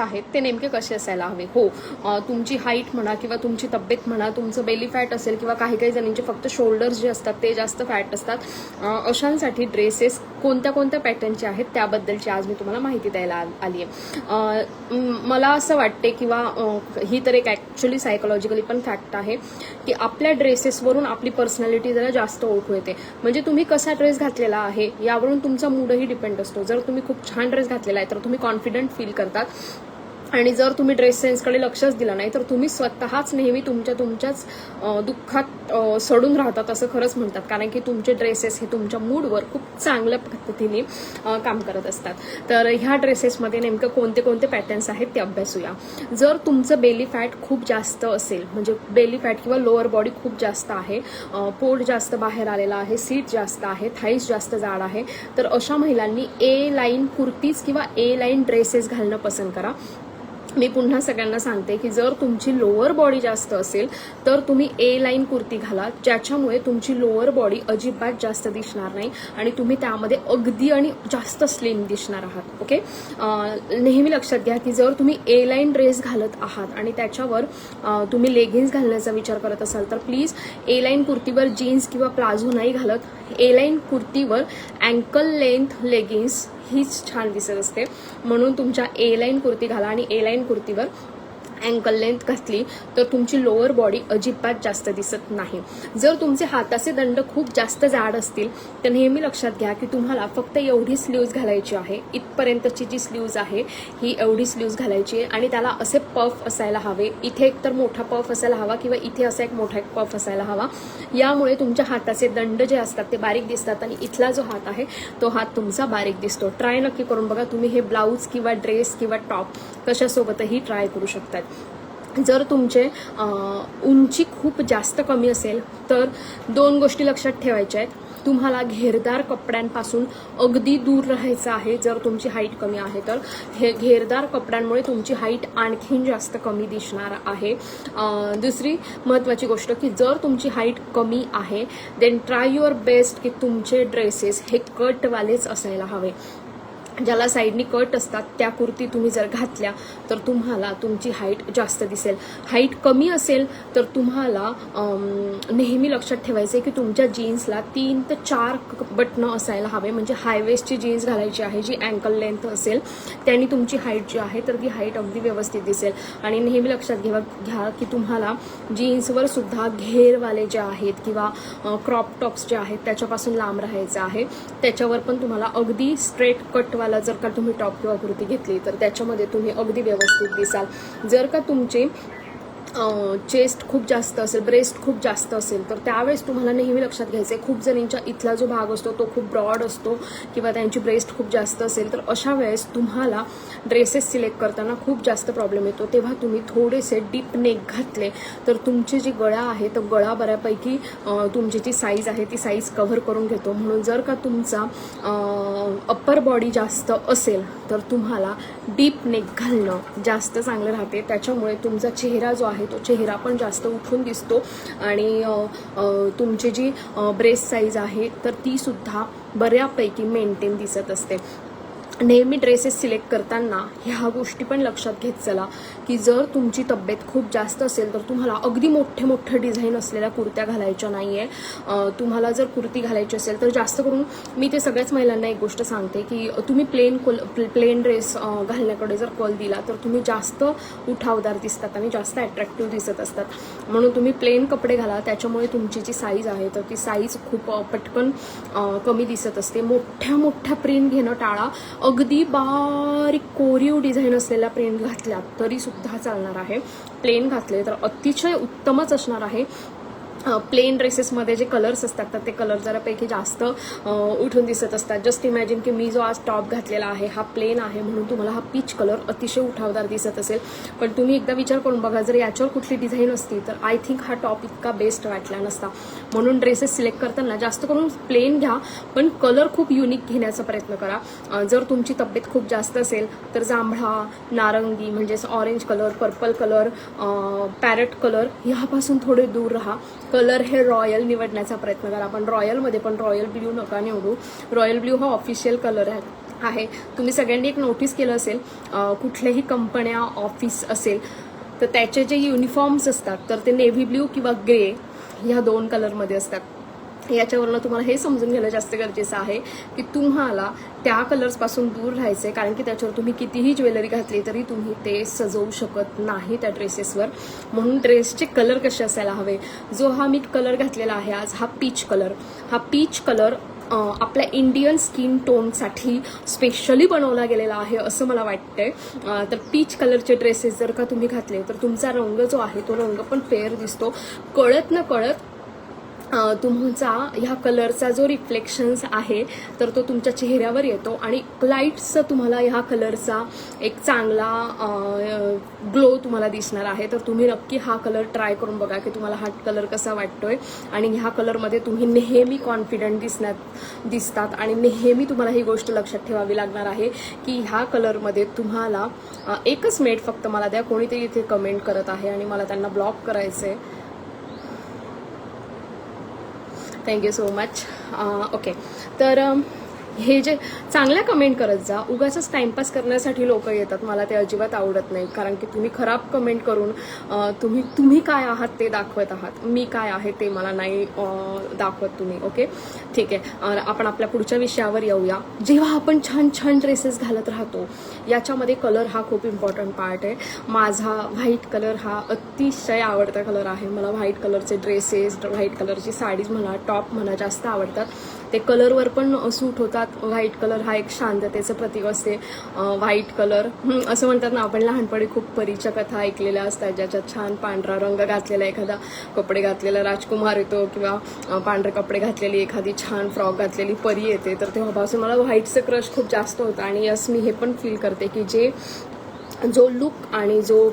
आहेत ते नेमके कसे असायला हवे? हो तुमची हाईट म्हणा किंवा तुमची तब्येत म्हणा तुमचं बेली फॅट असेल किंवा काही काही जणींचे फक्त शोल्डर्स जे असतात ते जास्त फॅट असतात. अशांसाठी ड्रेसेस कोणत्या कोणत्या पॅटर्नचे आहेत त्याबद्दलची आज मी तुम्हाला माहिती द्यायला आली आहे मला असं वाटते किंवा ही तर एक ॲक्च्युली सायकोलॉजिकली पण फॅक्ट आहे की आपल्या ड्रेसेसवरून आपली पर्सनॅलिटी जरा जास्त ओळखू येते म्हणजे तुम्ही कसा ड्रेस घातलेला आहे यावरून तुमचा मूडही डिपेंड असतो. जर तुम्ही खूप छान ड्रेस घातलेला आहे तर तुम्ही कॉन्फिडंट फील करतात. आणि जर तुम्ही ड्रेस सेन्सकडे लक्षच दिलं नाही तर तुम्ही स्वतःच नेहमी तुमच्या तुमच्याच दुःखात सडून राहतात असं खरंच म्हणतात. कारण की तुमचे ड्रेसेस हे तुमच्या मूडवर खूप चांगल्या पद्धतीने काम करत असतात. तर ह्या ड्रेसेसमध्ये नेमकं कोणते कोणते पॅटर्न्स आहेत ते अभ्यासूया. जर तुमचं बेली फॅट खूप जास्त असेल म्हणजे बेली फॅट किंवा लोअर बॉडी खूप जास्त आहे पोट जास्त बाहेर आलेला आहे सीट जास्त आहे थाईस जास्त जाड आहे तर अशा महिलांनी ए लाईन कुर्तीज किंवा ए लाईन ड्रेसेस घालणं पसंत करा. मी पुन्हा सगळ्यांना सांगते की जर तुमची लोअर बॉडी जास्त असेल तर तुम्ही ए लाईन कुर्ती घाला ज्याच्यामुळे तुमची लोअर बॉडी अजिबात जास्त दिसणार नाही आणि तुम्ही त्यामध्ये अगदी आणि जास्त स्लिम दिसणार आहात ओके नेहमी लक्षात घ्या की जर तुम्ही ए लाईन ड्रेस घालत आहात आणि त्याच्यावर तुम्ही लेगिन्स घालण्याचा विचार करत असाल तर प्लीज ए लाईन कुर्तीवर जीन्स किंवा प्लाझो नाही घालत. ए लाईन कुर्तीवर अँकल लेंथ लेगिन्स हीच छान दिसत असते. म्हणून तुमच्या ए लाईन कुर्ती घाला आणि ए लाईन कुर्तीवर अँकल लेंथ घातली तर तुमची लोअर बॉडी अजिबात जास्त दिसत नाही. जर तुमचे हाताचे दंड खूप जास्त जाड असतील तर नेहमी लक्षात घ्या की तुम्हाला फक्त एवढी स्लीव्ज घालायची आहे. इथपर्यंतची जी स्लीव्ज आहे ही एवढी स्लीव्ज घालायची आहे आणि त्याला असे पफ असायला हवे. इथे एक तर मोठा पफ असायला हवा किंवा इथे असा एक मोठा एक पफ असायला हवा. यामुळे तुमच्या हाताचे दंड जे असतात ते बारीक दिसतात आणि इथला जो हात आहे तो हात तुमचा बारीक दिसतो. ट्राय नक्की करून बघा तुम्ही हे ब्लाऊज किंवा ड्रेस किंवा टॉप कशासोबतही ट्राय करू शकतात. जर तुमचे उंची खूप जास्त कमी असेल तर दोन गोष्टी लक्षात ठेवायच्या आहेत. तुम्हाला घेरदार कपड्यांपासून अगदी दूर राहायचं आहे जर तुमची हाईट कमी आहे तर हे घेरदार कपड्यांमुळे तुमची हाईट आणखीन जास्त कमी दिसणार आहे. दुसरी महत्त्वाची गोष्ट की जर तुमची हाईट कमी आहे देन ट्राय युअर बेस्ट की तुमचे ड्रेसेस हे कटवालेच असायला हवे. ज्याला साईडनी कट असतात त्या कुर्ती तुम्ही जर घातल्या तर तुम्हाला तुमची हाईट जास्त दिसेल. हाईट कमी असेल तर तुम्हाला नेहमी लक्षात ठेवायचं आहे की तुमच्या जीन्सला तीन ते चार बटणं असायला हवे. म्हणजे हायवेस्टची जीन्स घालायची आहे जी अँकल लेंथ असेल त्यांनी तुमची हाईट जी आहे तर ती हाईट अगदी व्यवस्थित दिसेल. आणि नेहमी लक्षात घ्या घ्या की तुम्हाला जीन्सवर सुद्धा घेरवाले जे आहेत किंवा क्रॉप टॉप्स जे आहेत त्याच्यापासून लांब राहायचं आहे. त्याच्यावर पण तुम्हाला अगदी स्ट्रेट तुम्हाला जर का तुम्ही टॉप किंवा कुर्ती घेतली तर त्याच्यामध्ये तुम्ही अगदी व्यवस्थित दिसाल. जर का तुमची चेस्ट खूप जास्त असेल ब्रेस्ट खूप जास्त असेल तर त्यावेळेस तुम्हाला नेहमी लक्षात घ्यायचं आहे खूप जणींच्या इथला जो भाग असतो तो खूप ब्रॉड असतो किंवा त्यांची ब्रेस्ट खूप जास्त असेल तर अशा वेळेस तुम्हाला ड्रेसेस सिलेक्ट करताना खूप जास्त प्रॉब्लेम येतो. तेव्हा तुम्ही थोडेसे डीप नेक घातले तर तुमची जी गळा आहे तर गळा बऱ्यापैकी तुमची जी साईज आहे ती साईज कव्हर करून घेतो. म्हणून जर का तुमचा अप्पर बॉडी जास्त असेल तर तुम्हाला डीप नेक घालणं जास्त चांगलं राहते. त्याच्यामुळे तुमचा चेहरा जो आहे तो चेहरा पण जास्त उठून दिसतो. आणि तुमची जी ब्रेस्ट साईज आहे तर ती सुद्धा बऱ्यापैकी मेंटेन दिसत असते. नेहमी ड्रेसेस सिलेक्ट करताना ह्या गोष्टी पण लक्षात घेत चला की जर तुमची तब्येत खूप जास्त असेल तर तुम्हाला अगदी मोठे मोठे डिझाईन असलेल्या कुर्त्या घालायच्या नाही आहे तुम्हाला जर कुर्ती घालायची असेल तर जास्त करून मी ते सगळ्याच महिलांना एक गोष्ट सांगते की तुम्ही प्लेन कोल प्लेन ड्रेस घालण्याकडे जर कल दिला तर तुम्ही जास्त उठावदार दिसतात आणि जास्त अट्रॅक्टिव्ह दिसत असतात. म्हणून तुम्ही प्लेन कपडे घाला त्याच्यामुळे तुमची जी साईज आहे तर ती साईज खूप पटकन कमी दिसत असते. मोठ्या मोठ्या प्रिंट घेणं टाळा अगदी बारीक कोरीव डिझाईन असलेल्या प्रिंट घातल्या तरी सुद्धा चालणार आहे. प्लेन घातले तर अतिशय उत्तमच असणार आहे. प्लेन ड्रेसेसमध्ये जे कलर्स असतात तर ते कलर जरापैकी जास्त उठून दिसत असतात. जस्ट इमॅजिन की मी जो आज टॉप घातलेला आहे हा प्लेन आहे म्हणून तुम्हाला हा पीच कलर अतिशय उठावदार दिसत असेल. पण तुम्ही एकदा विचार करून बघा जर याच्यावर कुठली डिझाईन असती तर आय थिंक हा टॉप इतका बेस्ट वाटला नसता. म्हणून ड्रेसेस सिलेक्ट करताना जास्त करून प्लेन घ्या पण कलर खूप युनिक घेण्याचा प्रयत्न करा. जर तुमची तब्येत खूप जास्त असेल तर जांभळा नारंगी म्हणजेच orange colour purple colour parrot colour ह्यापासून थोडे दूर राहा. कलर हे रॉयल निवडण्याचा प्रयत्न करा. आपण रॉयलमध्ये पण रॉयल ब्ल्यू नका निवडू. रॉयल ब्ल्यू हा ऑफिशियल कलर आहे. आहे. तुम्ही सगळ्यांनी एक नोटीस केलं असेल कुठल्याही कंपन्या ऑफिस असेल तर त्याचे जे युनिफॉर्म्स असतात तर ते नेव्ही ब्ल्यू किंवा ग्रे ह्या दोन कलरमध्ये असतात. याच्यावरनं तुम्हाला हे समजून घेणं जास्त गरजेचं आहे की तुम्हाला त्या कलर्सपासून दूर राहायचं आहे कारण की त्याच्यावर तुम्ही कितीही ज्वेलरी घातली तरी तुम्ही ते सजवू शकत नाही त्या ड्रेसेसवर. म्हणून ड्रेसचे कलर कसे असायला हवे? जो हा मी कलर घातलेला आहे आज हा पीच कलर. हा पीच कलर आपल्या इंडियन स्किन टोनसाठी स्पेशली बनवला गेलेला आहे असं मला वाटतंय. तर पीच कलरचे ड्रेसेस जर का तुम्ही घातले तर तुमचा रंग जो आहे तो रंग पण फेअर दिसतो. कळत न कळत तुमचा ह्या कलरचा जो रिफ्लेक्शन्स आहे तर तो तुमच्या चेहऱ्यावर येतो आणि लाईट्सचं तुम्हाला ह्या कलरचा एक चांगला ग्लो तुम्हाला दिसणार आहे. तर तुम्ही नक्की हा कलर ट्राय करून बघा की तुम्हाला हा कलर कसा वाटतोय. आणि ह्या कलरमध्ये तुम्ही नेहमी कॉन्फिडंट दिसण्यात दिसतात. आणि नेहमी तुम्हाला ही गोष्ट लक्षात ठेवावी लागणार आहे की ह्या कलरमध्ये तुम्हाला एकच मेट फक्त मला द्या. कोणीतरी इथे कमेंट करत आहे आणि मला त्यांना ब्लॉक करायचं आहे थँक्यू सो मच ओके तर अम, हे जे चांगल्या कमेंट करत जा उगाच टाइमपास करण्यासाठी लोक येतात. मला ते अजिबात आवडत नाही. कारण की तुम्ही खराब कमेंट करून तुम्ही तुम्ही काय आहात ते दाखवत आहात. मी काय आहे ते मला नाही दाखवत तुम्ही ओके ठीक आहे. आपण आपल्या पुढच्या विषयावर येऊया. जेव्हा आपण छान छान ड्रेसेस घालत राहतो याच्यामध्ये कलर हा खूप इम्पॉर्टंट पार्ट आहे. माझा व्हाईट कलर हा अतिशय आवडता कलर आहे. मला व्हाईट कलरचे ड्रेसेस व्हाईट कलरची साडीज म्हणा टॉप म्हणा जास्त आवडतात. ते कलरवर पण सूट होतात. व्हाईट कलर हा एक शांततेचं प्रतीक असते. व्हाईट कलर असं म्हणतात ना आपण लहानपणी खूप परीच्या कथा ऐकलेल्या असतात. ज्याच्यात छान पांढरा रंग घातलेला एखादा कपडे घातलेला राजकुमार येतो किंवा पांढरे कपडे घातलेली एखादी छान फ्रॉक घातलेली परी येते. तर तेव्हापासून मला व्हाईटचं क्रश खूप जास्त होतं आणि यस मी हे पण फील करते की जे जो लुक आणि जो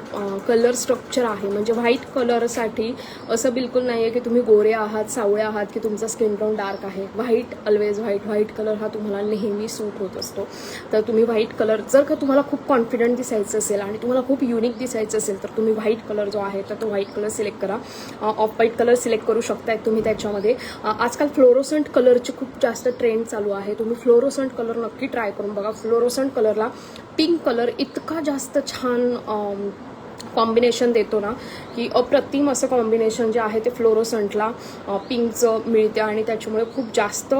कलर स्ट्रक्चर आहे म्हणजे व्हाईट कलरसाठी असं बिलकुल नाही आहे की तुम्ही गोरे आहात सावळे आहात की तुमचा स्किन टोन डार्क आहे. White always white white colour हा तुम्हाला नेहमी सूट होत असतो. तर तुम्ही व्हाईट कलर जर का तुम्हाला खूप कॉन्फिडंट दिसायचं असेल आणि तुम्हाला खूप युनिक दिसायचं असेल तर तुम्ही व्हाईट कलर जो आहे तर तो व्हाईट कलर सिलेक्ट करा. ऑफ व्हाईट कलर सिलेक्ट करू शकताय तुम्ही त्याच्यामध्ये. आजकाल फ्लोरोसंट कलरची खूप जास्त ट्रेंड चालू आहे. तुम्ही फ्लोरोसंट कलर नक्की ट्राय करून बघा. फ्लोरोसंट कलरला पिंक कलर इतका जास्त छान कॉम्बिनेशन देतो ना की अप्रतिम असं कॉम्बिनेशन जे आहे ते फ्लोरोसंटला पिंकचं मिळते आणि त्याच्यामुळे खूप जास्त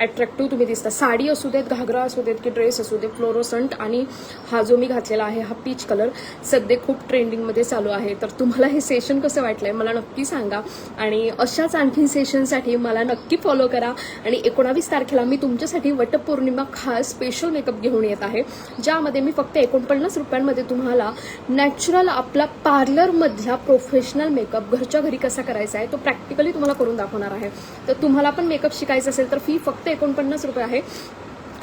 अट्रॅक्टिव्ह तुम्ही दिसता. साडी असू देत घागरा असू देत की ड्रेस असू देत फ्लोरोसंट आणि हा जो मी घातलेला आहे हा पीच कलर सध्या खूप ट्रेंडिंगमध्ये चालू आहे. तर तुम्हाला हे सेशन कसं वाटलं आहे मला नक्की सांगा. आणि अशाच आणखीन सेशनसाठी मला नक्की फॉलो करा. आणि एकोणावीस तारखेला मी तुमच्यासाठी वटपौर्णिमा खास स्पेशल मेकअप घेऊन येत आहे. ज्यामध्ये मी फक्त एकोणपन्नास रुपयांमध्ये तुम्हाला नॅचरल आपला पार्लरमधला प्रोफेशनल मेकअप घरच्या घरी कसा करायचा आहे तो प्रॅक्टिकली तुम्हाला करून दाखवणार आहे. तर तुम्हाला पण मेकअप शिकायचा असेल तर फी फक्त एकोणपन्नास रुपये आहे.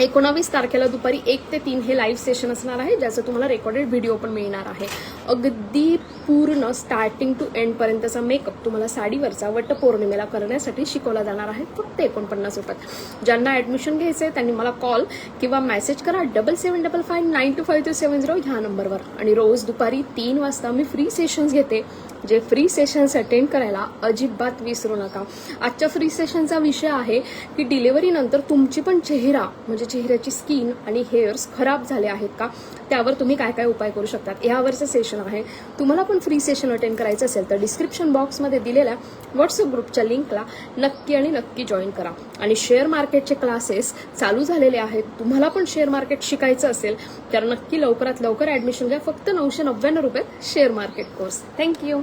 एकोणावीस तारखेला दुपारी एक ते तीन हे लाईव्ह सेशन असणार आहे ज्याचं तुम्हाला रेकॉर्डेड व्हिडिओ पण मिळणार आहे. अगदी पूर्ण स्टार्टिंग टू एंड पर्यंतचा मेकअप तुम्हाला साडीवरचा वटपौर्णिमेला करण्यासाठी शिकवला जाणार आहे फक्त एकोणपन्नास रुपयात ज्यांना ऍडमिशन घ्यायचं आहे त्यांनी मला कॉल किंवा मेसेज करा double seven double five nine two five two seven zero ह्या नंबरवर आणि रोज दुपारी तीन वाजता मी फ्री सेशन्स घेते जे फ्री सेशन्स अटेंड करायला अजिबात विसरू नका. आजच्या फ्री सेशनचा विषय आहे की डिलिव्हरीनंतर तुमची पण चेहरा म्हणजे चेहऱ्याची स्किन आणि हेअर्स खराब झाले आहेत का? त्यावर तुम्ही काय काय उपाय करू शकतात? यावरचं सेशन आहे. तुम्हाला पण फ्री सेशन अटेंड करायचं असेल तर डिस्क्रिप्शन बॉक्समध्ये दिलेल्या व्हॉट्सअप ग्रुपच्या लिंकला नक्की आणि नक्की जॉईन करा. आणि शेअर मार्केटचे क्लासेस चालू झालेले आहेत. तुम्हाला पण शेअर मार्केट शिकायचं असेल तर नक्की लवकरात लवकर ऍडमिशन घ्या. फक्त नऊशे नव्याण्णव रुपये शेअर मार्केट कोर्स थँक्यू